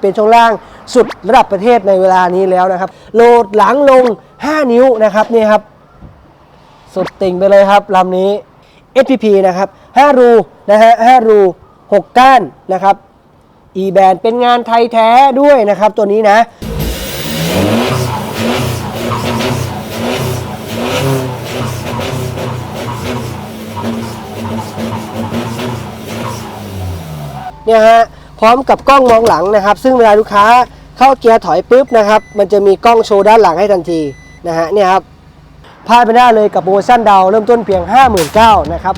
เป็นช่วงล่างสุดระดับประเทศในเวลานี้แล้วนะครับ โหลดหลังลง 5 นิ้วนะครับนี่ครับ สุดติ่งไปเลยครับลำนี้ SPP นะครับ5รูนะฮะ5รู 6 ก้านนะครับ e b a n เป็นงานไทยแท้ด้วยนะครับตัวนี้นะเนี่ยฮะ พร้อมกับกล้องมองหลังนะครับ ซึ่งเวลาลูกค้าเข้าเกียร์ถอยปุ๊บนะครับ มันจะมีกล้องโชว์ด้านหลังให้ทันทีนะฮะเนี่ยครับพลาดไปได้เลยกับโมชั่นดาวเริ่มต้นเพียง 59,000นะครับ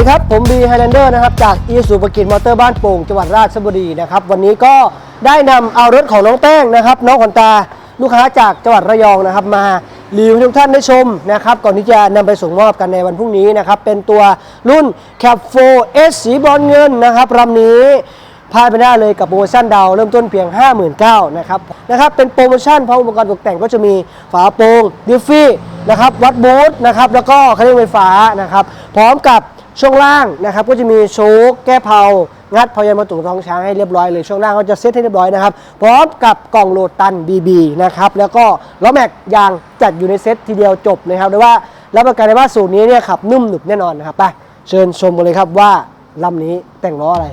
ดีครับ ผมบีไฮแลนเดอร์นะครับ จากอีสุปกิจมอเตอร์บ้านโป่งจังหวัดราชบุรีนะครับ วันนี้ก็ได้นำเอารถของน้องแป้งนะครับ น้องขวัญตาลูกค้าจากจังหวัดระยองนะครับ มารีวิวให้ทุกท่านได้ชมนะครับ ก่อนที่จะนำไปส่งมอบกันในวันพรุ่งนี้นะครับ เป็นตัวรุ่น Cap 4 S สีบรอนเงินนะครับลำนี้ พลาดไปได้เลยกับโปรโมชั่นดาวเริ่มต้นเพียง 59,000นะครับนะครับเป็นโปรโมชั่นพร้อมอุปกรณ์ตกแต่งก็จะมีฝาโปร่งดิฟฟี่นะครับวัดบูทนะครับแล้วก็เครื่องไฟฟ้านะครับพร้อมกับ ช่วงล่างนะครับก็จะมีโชกแก้เพางัดพยันมาตุงท้องช้างให้เรียบร้อยเลยช่วงล่างก็จะเซตให้เรียบร้อยนะครับพร้อมกับกล่องโหลดตัน BB นะครับแล้วก็ล้อแม็กยางจัดอยู่ในเซตทีเดียวจบนะครับเรียว่ารับประกันได้ว่าสูตรนี้เนี่ยขับนุ่มหนึบแน่นอนนะครับไปเชิญชมกันเลยครับว่าลำนี้แต่งล้ออะไร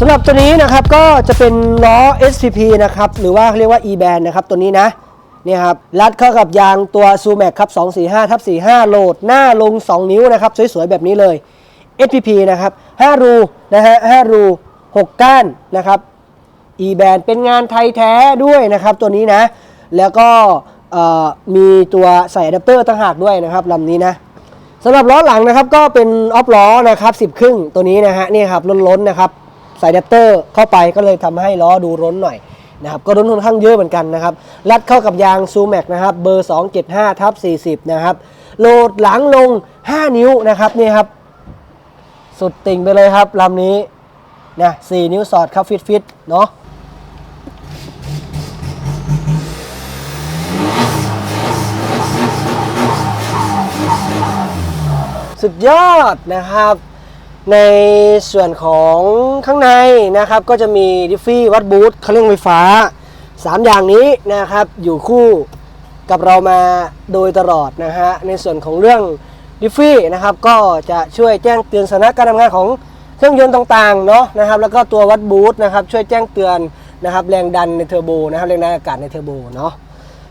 สำหรับตัวนี้นะครับก็จะเป็นล้อ SPP นะครับหรือว่าเรียกว่า e-band นะครับตัวนี้นะนี่ครับรัดเข้ากับยางตัว Sumac ครับ245ทับ45 โหลดหน้าลง 2 นิ้วนะครับสวยๆ แบบนี้เลย SPP นะครับ5รูนะฮะ5รู 6 ก้านนะครับ e-band เป็นงานไทยแท้ด้วยนะครับตัวนี้นะ แล้วก็มีตัวใส่อะแดปเตอร์ต่างหากด้วยนะครับลำนี้นะสำหรับล้อหลังนะครับก็เป็นออฟล้อนะครับ10 ครึ่งตัวนี้นะฮะนี่ครับล้นๆนะครับ ใส่อะแดปเตอร์เข้าไปก็เลยทำให้ล้อดูร้นหน่อยนะครับก็ร้นค่อนข้างเยอะเหมือนกันนะครับรัดเข้ากับยางซูแม็กนะครับเบอร์ 275ทับ40 นะครับโหลดหลังลง 5 นิ้วนะครับนี่ครับ สุดติ่งไปเลยครับลำนี้นะ4นิ้วสอดครับฟิตฟิตเนาะสุดยอดนะครับ ในส่วนของข้างในนะครับก็จะมีดิฟฟี่วัดบูทเครื่องไฟฟ้า 3 อย่างนี้นะครับอยู่คู่กับเรามาโดยตลอดนะฮะในส่วนของเรื่องดิฟฟี่นะครับก็จะช่วยแจ้งเตือนสถานะการทำงานของเครื่องยนต์ต่างๆเนาะนะครับแล้วก็ตัววัดบูทนะครับช่วยแจ้งเตือนนะครับแรงดันในเทอร์โบนะครับแรงดันอากาศในเทอร์โบเนาะ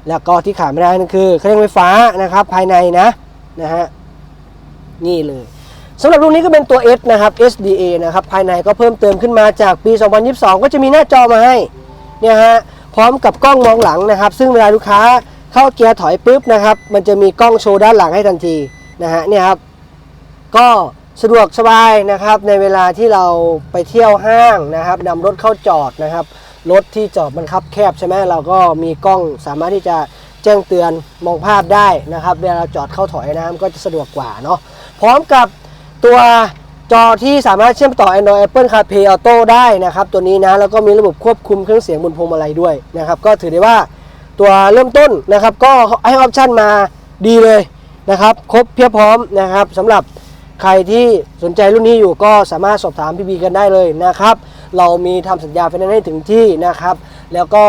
แล้วก็ที่ขาดไม่ได้นั่นคือเครื่องไฟฟ้านะครับภายในนะนะฮะนี่เลย สำหรับรุ่นนี้ก็เป็นตัว S นะครับ SDA นะครับ ภายในก็เพิ่มเติมขึ้นมาจากปี 2022 ก็จะมีหน้าจอมาให้ เนี่ยฮะ พร้อมกับกล้องมองหลังนะครับ ซึ่งเวลาลูกค้าเข้าเกียร์ถอยปุ๊บนะครับ มันจะมีกล้องโชว์ด้านหลังให้ทันทีนะฮะ เนี่ยครับ ก็สะดวกสบายนะครับ ในเวลาที่เราไปเที่ยวห้างนะครับนำรถเข้าจอดนะครับ รถที่จอดมันคับแคบใช่ไหมเราก็มีกล้องสามารถที่จะแจ้งเตือนมองภาพได้นะครับ เวลาเราจอดเข้าถอยนะครับก็จะสะดวกกว่าเนาะ พร้อมกับ ตัวจอที่สามารถเชื่อมต่อ Android Apple CarPlay Auto ได้นะครับ ตัวนี้นะ แล้วก็มีระบบควบคุมเครื่องเสียงบนพวงมาลัยด้วยนะครับ ก็ถือได้ว่าตัวเริ่มต้นนะครับ ก็ให้ออปชั่นมาดีเลยนะครับ ครบเพียบพร้อมนะครับสำหรับใครที่สนใจรุ่นนี้อยู่ก็สามารถสอบถามพี่บีกันได้เลยนะครับ เรามีทำสัญญาไฟแนนซ์ให้ถึงที่นะครับ แล้วก็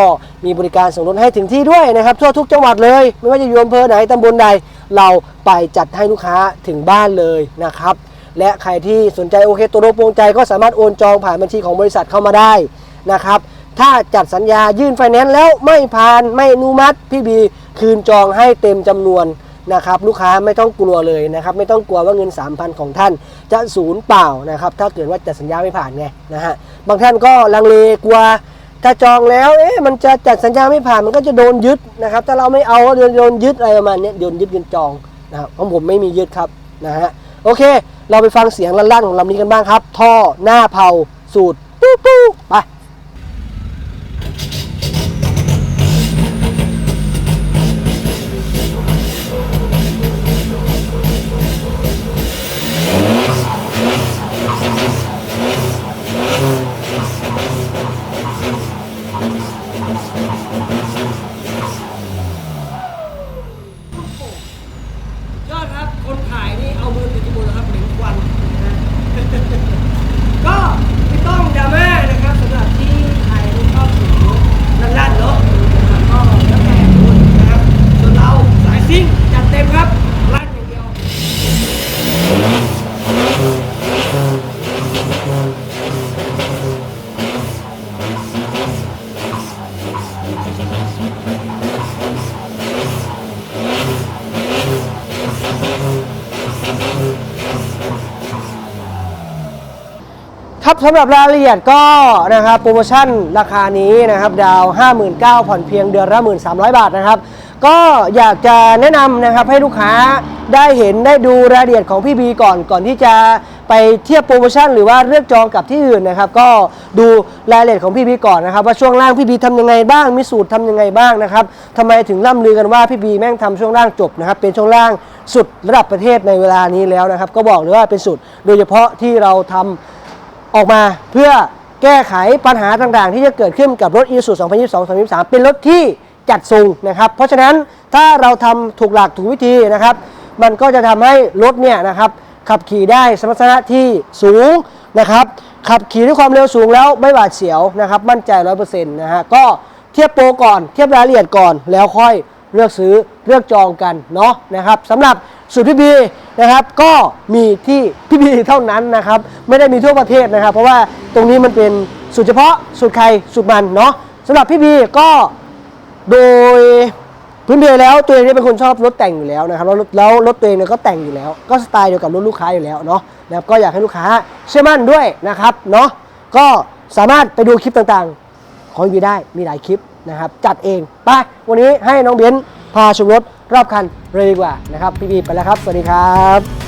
มีบริการส่งรถให้ถึงที่ด้วยนะครับ ทั่วทุกจังหวัดเลย ไม่ว่าจะอยู่อำเภอไหนตำบลใด เราไปจัดให้ลูกค้าถึงบ้านเลยนะครับ และใครที่สนใจโอเคตัวรปวงใจก็สามารถโอนจองผ่านบัญชีของบริษัทเข้ามาได้นะครับถ้าจัดสัญญายื่นไฟแนนซ์แล้วไม่ผ่านไม่อนุมัติพี่บีคืนจองให้เต็มจำนวนนะครับลูกค้าไม่ต้องกลัวเลยนะครับไม่ต้องกลัวว่าเงิน 3,000 ของท่าน จะศูนย์เปล่านะครับถ้าเกิดว่าจัดสัญญาไม่ผ่านไงนะฮะบางท่านก็ลังเลกลัวถ้าจองแล้วเอ๊ะมันจะจัดสัญญาไม่ผ่านมันก็จะโดนยึดนะครับถ้าเราไม่เอาก็โดนยึดอะไรประมาณนี้โดนยึดเงินจองนะครับของผมไม่มียึดครับนะฮะ โอเค เราไปฟังเสียงลั่นๆของลำนี้กันบ้างครับ ท่อหน้าเผาสูตร ก็ไม่ต้องดราม่านะครับสำหรับที่ใครที่ชอบเสียงลั่นๆเนาะนะครับก็แล้วแต่คุณนะครับส่วนเราสายซิ่งจัดเต็มครับลั่นอย่างเดียว ครับสำหรับรายละเอียดก็นะครับโปรโมชั่นราคานี้นะครับดาว 59,000ผ่อนเพียงเดือนละ1,300 บาทนะครับ ก็อยากจะแนะนำนะครับให้ลูกค้าได้เห็นได้ดูรายละเอียดของพี่บีก่อนก่อนที่จะไปเทียบโปรโมชั่นหรือว่าเลือกจองกับที่อื่นนะครับ ก็ดูรายละเอียดของพี่บีก่อนนะครับ ว่าช่วงล่างพี่บีทำยังไงบ้าง มีสูตรทำยังไงบ้างนะครับทำไมถึงล่ำลือกันว่าพี่บีแม่งทำช่วงล่างจบนะครับ เป็นช่วงล่างสุดระดับประเทศในเวลานี้แล้วนะครับ ก็บอกเลยว่าเป็นสุดโดยเฉพาะที่เราทำ ออกมาเพื่อแก้ไขปัญหาต่างๆ ที่จะเกิดขึ้นกับรถ i s u 2022 2023 เป็นรถที่จัดส่งนะครับ เพราะฉะนั้นถ้าเราทำถูกหลักถูกวิธีนะครับ มันก็จะทำให้รถเนี่ยนะครับขับขี่ได้สมรรถนะที่สูงนะครับ ขับขี่ด้วยความเร็วสูงแล้วไม่หวาดเสียวนะครับ มั่นใจ 100%นะฮะก็เทียบโปรก่อนเทียบรายละเอียดก่อนแล้วค่อยเลือกซื้อเลือกจองกันเนาะนะครับสำหรับสูตรพี่บี นะครับ ก็มีที่พี่บีเท่านั้นนะครับ ไม่ได้มีทั่วประเทศนะครับ เพราะว่าตรงนี้มันเป็นสูตรเฉพาะสูตรใครสูตรมันเนาะสำหรับพี่บีก็โดยพื้นเพแล้วตัวเองเป็นคนชอบรถแต่งอยู่แล้วนะครับแล้วรถแล้วรถตัวเองเนี่ยก็แต่งอยู่แล้ว ก็สไตล์เดียวกับรถลูกค้าอยู่แล้วเนาะนะครับก็อยากให้ลูกค้าเชื่อมั่นด้วยนะครับเนาะก็สามารถไปดูคลิปต่างๆ ของวีได้มีหลายคลิปนะครับ จัดเองไปวันนี้ให้น้องเบนซ์พาชมรถ รอบคันเลยดีกว่านะครับพี่บีไปแล้วครับ สวัสดีครับ